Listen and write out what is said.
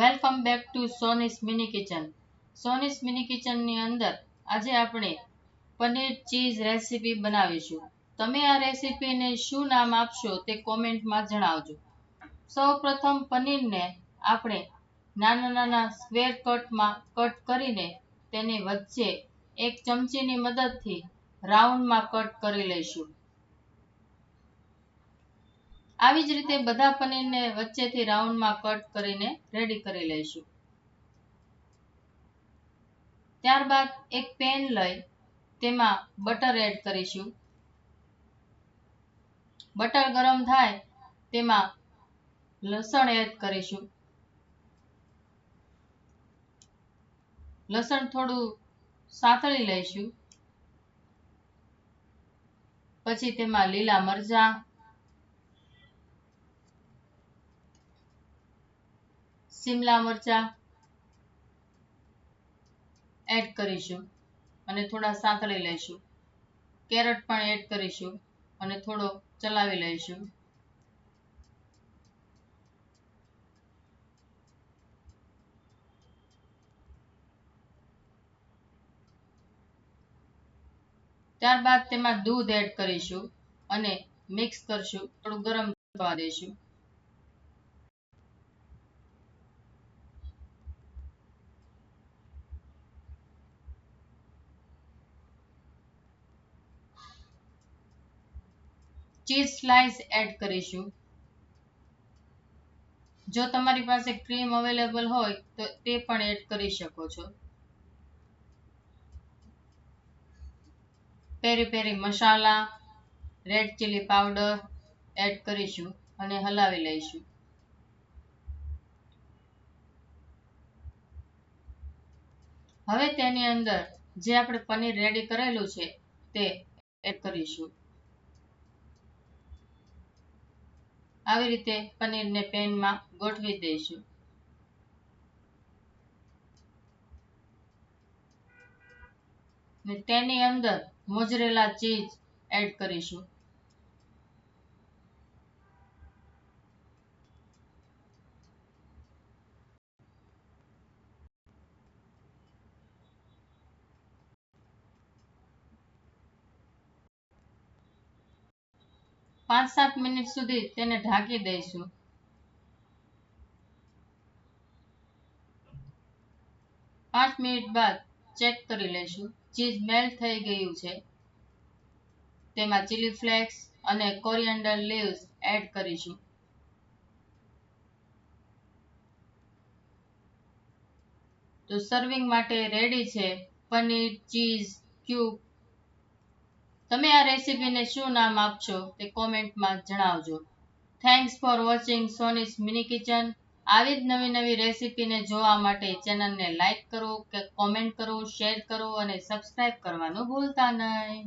Welcome back to Soni's mini kitchen. Soni's mini કિચનની અંદર આજે આપણે પનીર ચીઝ રેસીપી બનાવીશું. તમે આ રેસીપીને શું નામ આપશો તે કોમેન્ટમાં જણાવજો. સૌ પ્રથમ પનીરને આપણે નાના નાના સ્ક્વેર કટમાં કટ કરીને તેની વચ્ચે એક ચમચીની મદદથી રાઉન્ડમાં કટ કરી લઈશું. આવી જ રીતે બધા પનીરને વચ્ચેથી રાઉન્ડમાં કટ કરીને રેડી કરી લઈશું. ત્યારબાદ એક પેન લઈ તેમાં બટર એડ કરીશું. બટર ગરમ થાય તેમાં લસણ એડ કરીશું. લસણ થોડું સાતળી લઈશું. પછી તેમાં લીલા મરચાં શિમલા મરચાં એડ કરીશું અને થોડા સાંતળી લઈશું. કેરટ પણ એડ કરીશું અને થોડો ચલાવી લઈશું. ત્યારબાદ તેમાં દૂધ એડ કરીશું અને મિક્સ કરશું. થોડું ગરમ થવા દઈશું. ચીઝ સ્લાઇસ એડ કરીશું. જો તમારી પાસે ક્રીમ અવેલેબલ હોય, તો તે પણ એડ કરી શકો છો. Peri peri masala, red chilli powder add કરીશું અને હલાવી લઈશું. હવે તેની અંદર જે આપણે પનીર રેડી કરેલું છે, તે એડ કરીશું. આવી રીતે પનીરને પેનમાં ગોઠવી દઈશું. તેની અંદર મોજરેલા ચીઝ એડ કરીશું. પાંચ સાત મિનિટ સુધી તેને ઢાંકી દઈશું. પાંચ મિનિટ બાદ ચેક કરી લઈશું. ચીઝ મેલ્ટ થઈ ગયું છે. તેમાં ચીલી ફ્લેક્સ અને કોરિયન્ડર લીવ્સ એડ કરીશું. તો સર્વિંગ માટે રેડી છે પનીર, ચીઝ, ક્યુબ તમે આ રેસીપીને શું નામ આપશો તે કોમેન્ટમાં જણાવજો. Thanks for watching Soni's mini kitchen આવી જ નવી નવી રેસીપીને જોવા માટે ચેનલને લાઇક કરો, કે કોમેન્ટ કરો, શેર કરો અને સબસ્ક્રાઇબ કરવાનું ભૂલતા નહીં.